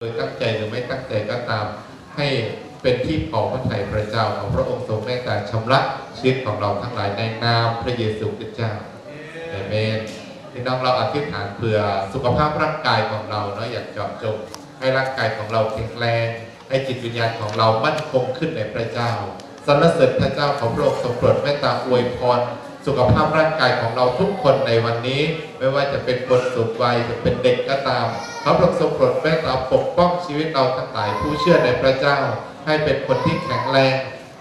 โดยตั้งใจหรือไม่ตั้งใจก็ตามให้เป็นที่พอพระทัยพระเจ้าของพระองค์ทรงเมตตาชำระชีวิตของเราทั้งหลายในนามพระเยซูคริสต์เจ้าเอเมนพี่น้องเราอธิษฐานเพื่อสุขภาพร่างกายของเราเนาะอย่างจาะจงให้ร่างกายของเราแข็งแรงให้จิตวิญญาณของเรามั่นคงขึ้นในพระเจ้าสรรเสริญพระเจ้าของพระองค์ทรงโปรดเมตตาอวยพร สุขภาพร่างกายของเราทุกคนในวันนี้ ไม่ว่าจะเป็นคนสูงวัยจะเป็นเด็กก็ตามพระองค์ทรงโปรดเมตตาปกป้องชีวิตเราทั้งหลายผู้เชื่อในพระเจ้า ให้เป็นคนที่แข็งแรง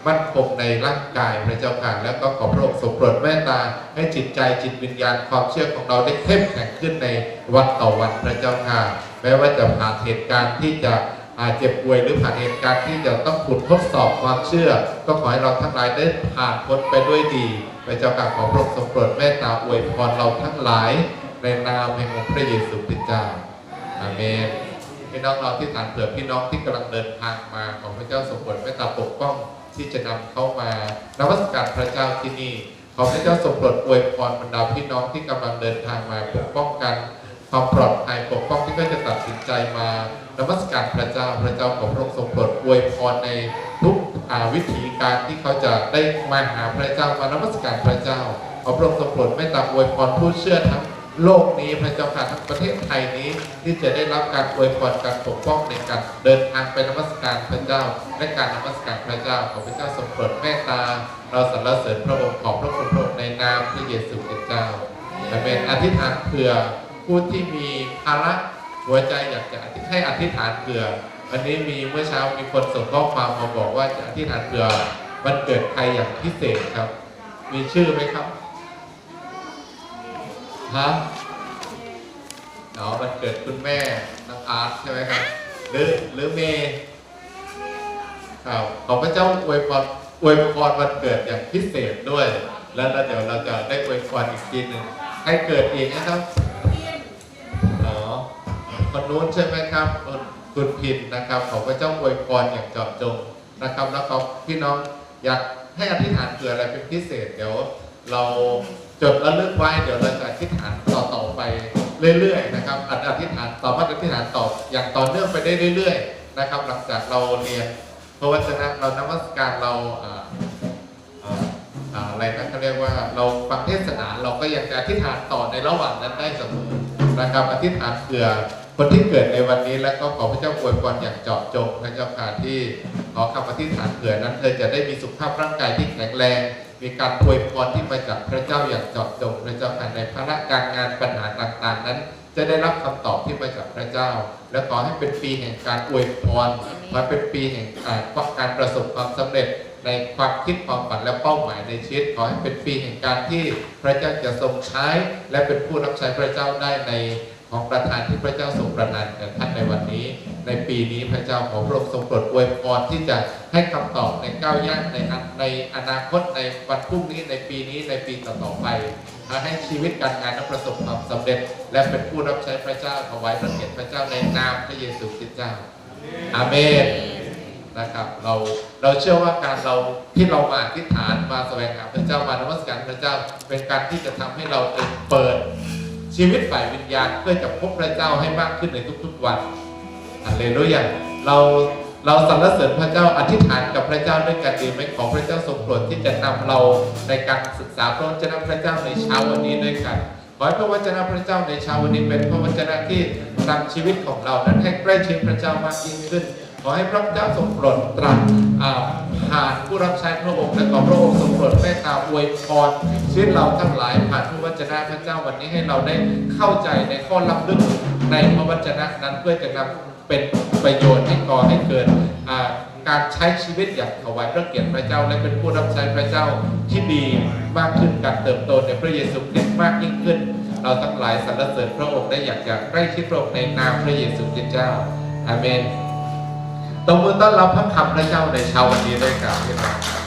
มั่นคงในร่างกายพระเจ้าค่ะแล้วก็ขอพระองค์ทรงโปรดเมตตาให้จิตใจจิตวิญญาณความเชื่อของเราได้เข้มแข็งขึ้นในวันต่อวันพระเจ้าค่ะแม้ว่าจะผ่านเหตุการณ์ที่จะ เจ็บป่วยหรือผ่านเหตุการณ์ที่จะต้องถูกทดสอบความเชื่อ ก็ขอให้เราทั้งหลายได้ผ่านพ้นไปด้วยดีพระเจ้าค่ะขอพระองค์ทรงโปรดเมตตาอวยพรเราทั้งหลาย ในนามแห่งองค์พระเยซูคริสต์เจ้าอาเมนพี่น้องเราที่ฐานเผื่อพี่น้องที่กำลังเดินทางมาของพระเจ้าทรงโปรดเมตตาปกป้องที่จะนำเข้ามานมัสการพระเจ้าที่นี่ขอพระเจ้าทรงโปรดอวยพรบรรดาพี่น้องที่กำลังเดินทางมาปกป้องกัน ความปลอดภัยปกป้องที่ก็จะตัดสินใจมานมัสการพระเจ้าพระเจ้าของพระองค์ทรงโปรดอวยพรในทุกวิถีการที่เขาจะได้มาหาพระเจ้ามานมัสการพระเจ้าขอพระองค์ทรงโปรดเมตตาอวยพรผู้เชื่อทั้งโลกนี้พระเจ้าค่ะทั้งประเทศไทยนี้ที่จะได้รับการอวยพรการปกป้องในการเดินทางไปนมัสการพระเจ้า และการนมัสการพระเจ้าขอพระเจ้าทรงโปรดเมตตา เราสรรเสริญพระองค์ขอบพระคุณพระองค์ในนามพระเยซูคริสต์เจ้าและเป็นอธิษฐานเผื่อ ผู้ที่มีภาระหัวใจอยากจะอธิให้อธิษฐานเผื่อวันนี้มีเมื่อเช้ามีคนส่งข้อความมาบอกว่าจะอธิษฐานเผื่อวันเกิดใครอย่างพิเศษครับ มีชื่อไหมครับฮะเนาะวันเกิดคุณแม่น้องอาร์ตใช่ไหมครับ หรือหรือเมย์ครับขอพระเจ้าอวยพรอวยพรวันเกิดอย่างพิเศษด้วย แล้วเดี๋ยวเราจะได้อวยพรอีกทีหนึ่งให้เกิดอีกนะครับอ๋อ คนนู้นใช่ไหมครับคุณคุณพินนะครับขอพระเจ้าอวยพรอย่างจาะจงนะครับ แล้วก็พี่น้องอยากให้อธิษฐานเผื่ออะไรเป็นพิเศษ เดี๋ยวเราจดแล้วเลือกไว้เดี๋ยวเราจะอธิษฐานต่อต่อไปเรื่อยๆนะครับอธิษฐานต่อมาอธิษฐานต่ออย่างต่อเนื่องไปได้เรื่อย ๆ นะครับ หลังจากเราเรียนพระวจนะเรานมัสการเราอ่าอ่าอ่าอะไรนะเขาเรียกว่าเราฟังเทศนาเราก็ยังจะอธิษฐานต่อในระหว่างนั้นได้เสมอนะครับอธิษฐานเผื่อ คนที่เกิดในวันนี้แล้วก็ขอพระเจ้าอวยพรอย่างเจาะจงพระเจ้าค่ะที่ขอคำอธิษฐานเผื่อนั้น เธอจะได้มีสุขภาพร่างกายที่แข็งแรง มีการอวยพรที่มาจากพระเจ้าอย่างเจาะจงพระเจ้าค่ะในภาระการงานปัญหาต่างๆ นั้น จะได้รับคำตอบที่มาจากพระเจ้า และขอให้เป็นปีแห่งการอวยพรขอเป็นปีแห่งการประสบความสำเร็จในความคิดความฝันและเป้าหมายในชีวิตขอให้เป็นปีแห่งการที่พระเจ้าจะทรงใช้ และเป็นผู้รับใช้พระเจ้าได้ใน ของประทานที่พระเจ้าทรงประทานแก่ท่านในวันนี้ ในปีนี้พระเจ้าขอพระองค์ทรงโปรดอวยพรที่จะให้คำตอบในก้าวย่างในในอนาคตในวันพรุ่งนี้ในปีนี้ในปีต่อๆไปให้ชีวิตการงานนั้นประสบความสำเร็จ และเป็นผู้รับใช้พระเจ้าถวายพระเกียรติพระเจ้าในนามพระเยซูคริสต์เจ้าอาเมนนะครับเราเราเชื่อว่าการเราที่เรามาอธิษฐานมาแสวงหาพระเจ้ามานมัสการพระเจ้า เป็นการที่จะทำให้เราเปิด ชีวิตฝ่ายวิญญาณเพื่อจะพบพระเจ้าให้มากขึ้นในทุกๆวันอัลเลลูยาเราเราสรรเสริญพระเจ้าอธิษฐานกับพระเจ้าด้วยกันดีไหมขอพระเจ้าทรงโปรดที่จะนำเราในการศึกษาพระวจนะพระเจ้าในเช้าวันนี้ด้วยกันขอให้พระวจนะพระเจ้าในเช้าวันนี้เป็นพระวจนะที่นำชีวิตของเรานั้นให้ใกล้ชิดพระเจ้ามากยิ่งขึ้น ขอให้พระเจ้าทรงโปรดตรัสอ่า ผ่านผู้รับใช้พระองค์และขอพระองค์ทรงโปรดเมตตาอวยพรชีวิตเราทั้งหลายผ่านพระวจนะพระเจ้าวันนี้ให้เราได้เข้าใจในข้อลับลึกในพระวจนะนั้นเพื่อจะนำเป็นประโยชน์ให้ก่อให้เกิดการใช้ชีวิตอย่างถวายพระเกียรติพระเจ้า และเป็นผู้รับใช้พระเจ้าที่ดีมากขึ้นการเติบโตในพระเยซูคริสต์มากยิ่งขึ้น เราทั้งหลายสรรเสริญพระองค์ได้อยากจะใกล้ชิดพระองค์ในนามพระเยซูคริสต์เจ้าอาเมน ตบมือต้อนรับพระคำพระเจ้าในเช้าวันนี้ด้วยกันพี่น้องครับ